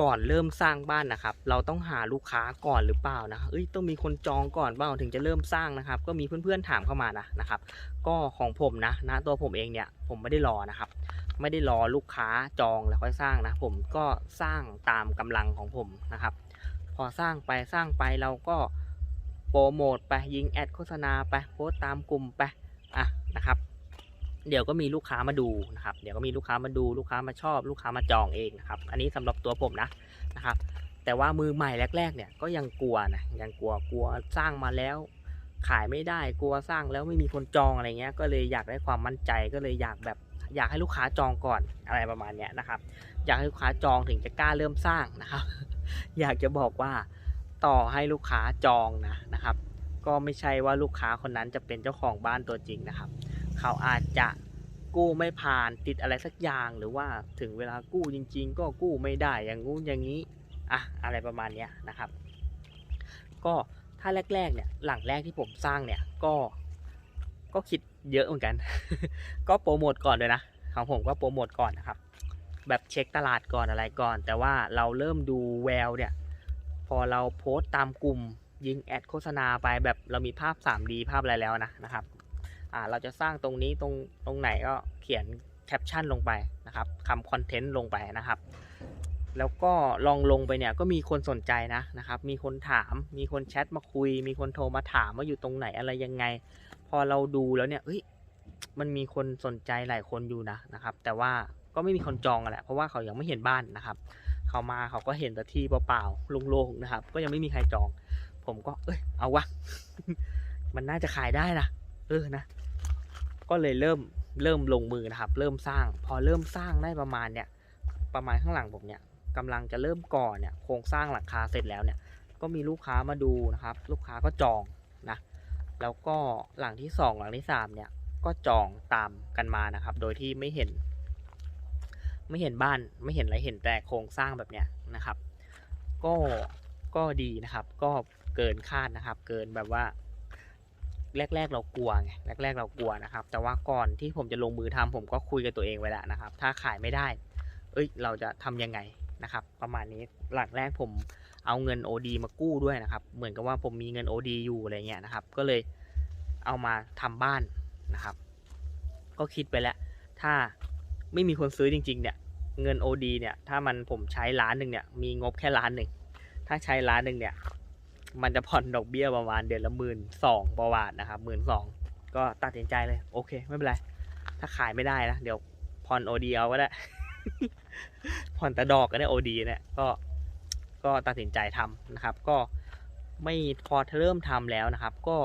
ก่อนเริ่มสร้างบ้านนะครับ เราต้องหาลูกค้าก่อนหรือเปล่านะเอ้ยต้องมีคนจองก่อนเปล่าถึงจะเริ่มสร้างนะครับ ก็มีเพื่อนๆถามเข้ามานะนะครับ ก็ของผมนะนะตัวผมเองเนี่ยผมไม่ได้รอนะครับ ไม่ได้รอลูกค้าจองแล้วค่อยสร้างนะ ผมก็สร้างตามกำลังของผมนะครับ พอสร้างไปสร้างไปเราก็โปรโมทไปยิงแอดโฆษณาไปโพสตตามกลุ่มไปอะนะครับ เดี๋ยวก็มีลูกค้ามาดูนะครับ เดี๋ยวก็มีลูกค้ามาดูลูกค้ามาชอบ ลูกค้ามาจองเองนะครับ อันนี้สำหรับตัวผมนะนะครับ แต่ว่ามือใหม่แรก ๆ เนี่ยก็ยังกลัวนะยังกลัวกลัวสร้างมาแล้ว ขายไม่ได้กลัวสร้างแล้วไม่มีคนจองอะไรเงี้ย ก็เลยอยากได้ความมั่นใจก็เลยอยากแบบอยากให้ลูกค้าจองก่อนอะไรประมาณเนี้ยนะครับ อยากให้ลูกค้าจองถึงจะกล้าเริ่มสร้างนะครับ อยากจะบอกว่าต่อให้ลูกค้าจองนะนะครับ ก็ไม่ใช่ว่าลูกค้าคนนั้นจะเป็นเจ้าของบ้านตัวจริงนะครับ เขาอาจจะกู้ไม่ผ่านติดอะไรสักอย่างหรือว่าถึงเวลากู้จริง ๆ ก็กู้ไม่ได้อย่างงู้นอย่างนี้อะอะไรประมาณนี้นะครับ ก็ถ้าแรกๆเนี่ยหลังแรกที่ผมสร้างเนี่ยก็ก็คิดเยอะเหมือนกัน ก็โปรโมทก่อนเลยนะของผมก็โปรโมทก่อนนะครับ แบบเช็คตลาดก่อนอะไรก่อน แต่ว่าเราเริ่มดูแววเนี่ย พอเราโพสต์ตามกลุ่มยิงแอดโฆษณาไปแบบเรามีภาพ 3D ภาพอะไรแล้วนะนะครับ อ่าเราจะสร้างตรงนี้ตรงตรงไหนก็เขียนแคปชั่นลงไปนะครับคำคอนเทนต์ลงไปนะครับ แล้วก็ลองลงไปเนี่ยก็มีคนสนใจนะนะครับ มีคนถาม มีคนแชทมาคุย มีคนโทรมาถามว่าอยู่ตรงไหนอะไรยังไง พอเราดูแล้วเนี่ยเอ้ยมันมีคนสนใจหลายคนอยู่นะนะครับ แต่ว่าก็ไม่มีคนจองอะแหละเพราะว่าเขายังไม่เห็นบ้านนะครับ เขามาเขาก็เห็นแต่ที่เปล่าๆโล่งๆนะครับ ก็ยังไม่มีใครจอง ผมก็เอ้ยเอาวะ มันน่าจะขายได้นะเออนะ ก็เลยเริ่มเริ่มลงมือนะครับ เริ่มสร้าง พอเริ่มสร้างได้ประมาณเนี่ยประมาณข้างหลังผมเนี่ยกำลังจะเริ่มก่อเนี่ยโครงสร้างหลังคาเสร็จแล้วเนี่ยก็มีลูกค้ามาดูนะครับ ลูกค้าก็จองนะแล้วก็หลังที่สองหลังที่สามเนี่ยก็จองตามกันมานะครับ โดยที่ไม่เห็น ไม่เห็นบ้านไม่เห็นอะไรเห็นแต่โครงสร้างแบบเนี้ยนะครับ ก็ก็ดีนะครับ ก็เกินคาดนะครับ เกินแบบว่า แรก ๆ เรากลัวไงแรก ๆ เรากลัวนะครับ แต่ว่าก่อนที่ผมจะลงมือทำผมก็คุยกับตัวเองไว้แล้วนะครับ ถ้าขายไม่ได้ เอ้ย เราจะทำยังไงนะครับ ประมาณนี้หลังแรกผมเอาเงิน OD มากู้ด้วยนะครับ เหมือนกับว่าผมมีเงิน OD อยู่อะไรเงี้ยนะครับ ก็เลยเอามาทำบ้านนะครับ ก็คิดไปแล้ว ถ้าไม่มีคนซื้อจริง ๆ เนี่ย เงิน OD เนี่ย ถ้ามันผมใช้ล้านหนึ่งเนี่ย มีงบแค่ล้านหนึ่ง ถ้าใช้ล้านหนึ่งเนี่ย มันจะผ่อนดอกเบี้ยประมาณเดือนละหมื่นสองประวาทนะครับหมื่นสองก็ตัดสินใจเลย โอเค ไม่เป็นไร ถ้าขายไม่ได้นะ เดี๋ยวผ่อน OD เอาก็ได้ ผ่อนแต่ดอกก็ได้ OD เนี่ยก็ก็ตัดสินใจทำนะครับ ก็ไม่พอเริ่มทำแล้วนะครับ ก็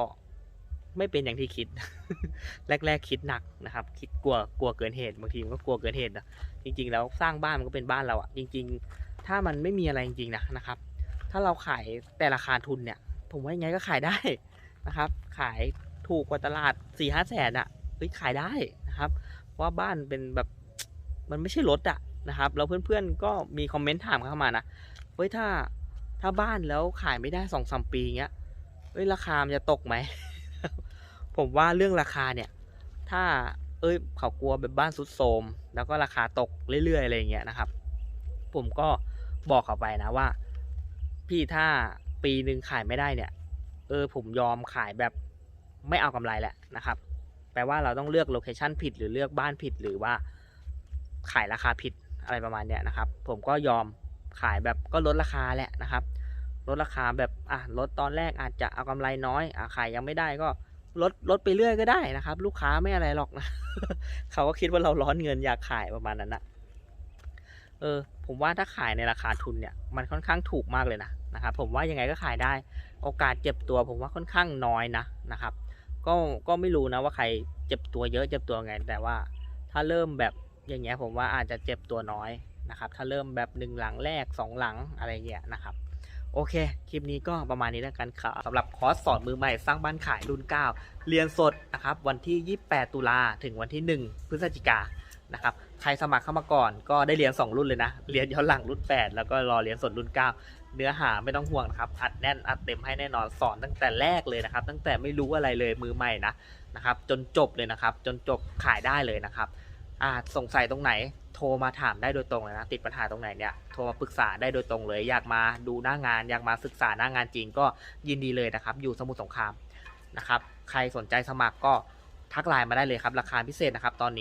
ไม่เป็นอย่างที่คิด แรก ๆ คิดหนักนะครับ คิดกลัวกลัวเกินเหตุบางทีมันก็กลัวเกินเหตุนะจริง ๆ แล้วสร้างบ้านมันก็เป็นบ้านเราอะจริง ๆ ถ้ามันไม่มีอะไรจริงๆนะนะครับ ถ้าเราขายแต่ราคาทุนเนี่ย ผมว่ายังไงก็ขายได้นะครับ ขายถูกกว่าตลาดสี่ห้าแสนอะเฮ้ยขายได้นะครับ เพราะว่าบ้านเป็นแบบมันไม่ใช่รถอะนะครับแล้วเพื่อนๆก็มีคอมเมนต์ถามเข้ามานะเฮ้ยถ้าถ้าบ้านแล้วขายไม่ได้สองสามปีเงี้ยเฮ้ยราคามันจะตกไหม ผมว่าเรื่องราคาเนี่ย ถ้า เอ้ยเขากลัวแบบบ้านสุดโทรมแล้วก็ราคาตกเรื่อยๆอะไรอย่างเงี้ยนะครับ ผมก็บอกเขาไปนะว่า พี่ถ้าปีหนึ่งขายไม่ได้เนี่ย เออผมยอมขายแบบไม่เอากำไรแหละนะครับ แปลว่าเราต้องเลือกโลเคชันผิดหรือเลือกบ้านผิดหรือว่าขายราคาผิดอะไรประมาณเนี้ยนะครับ ผมก็ยอมขายแบบก็ลดราคาแหละนะครับ ลดราคาแบบอะลดตอนแรกอาจจะเอากำไรน้อยอะขายยังไม่ได้ก็ลดลดไปเรื่อยก็ได้นะครับ ลูกค้าไม่อะไรหรอกนะเขาก็คิดว่าเราร้อนเงินอยากขายประมาณนั้นนะเออ ผมว่าถ้าขายในราคาทุนเนี่ย มันค่อนข้างถูกมากเลยนะ นะครับผมว่ายังไงก็ขายได้ โอกาสเจ็บตัวผมว่าค่อนข้างน้อยนะนะครับก็ก็ไม่รู้นะว่าใครเจ็บตัวเยอะเจ็บตัวไง แต่ว่าถ้าเริ่มแบบอย่างเงี้ยผมว่าอาจจะเจ็บตัวน้อยนะครับ ถ้าเริ่มแบบหนึ่งหลังแรกสองหลังอะไรเงี้ยนะครับ โอเค คลิปนี้ก็ประมาณนี้แล้วกันครับสำหรับคอร์สสอนมือใหม่สร้างบ้านขายรุ่น 9 เรียนสดนะครับ วันที่ 28 ตุลาถึงวันที่ 1 พฤศจิกานะครับ ใครสมัครเข้ามาก่อนก็ได้เรียน 2 รุ่นเลยนะ เรียนย้อนหลังรุ่น 8 แล้วก็รอเรียนสดรุ่น 9 เนื้อหาไม่ต้องห่วงนะครับ อัดแน่นอัดเต็มให้แน่นอนสอนตั้งแต่แรกเลยนะครับ ตั้งแต่ไม่รู้อะไรเลยมือใหม่นะนะครับ จนจบเลยนะครับ จนจบขายได้เลยนะครับอ่าสงสัยตรงไหนโทรมาถามได้โดยตรงเลยนะ ติดปัญหาตรงไหนเนี่ยโทรมาปรึกษาได้โดยตรงเลย อยากมาดูหน้างาน อยากมาศึกษาหน้างานจริงก็ยินดีเลยนะครับ อยู่สมุทรสงครามนะครับ ใครสนใจสมัครก็ทักไลน์มาได้เลยครับ ราคาพิเศษนะครับตอนนี้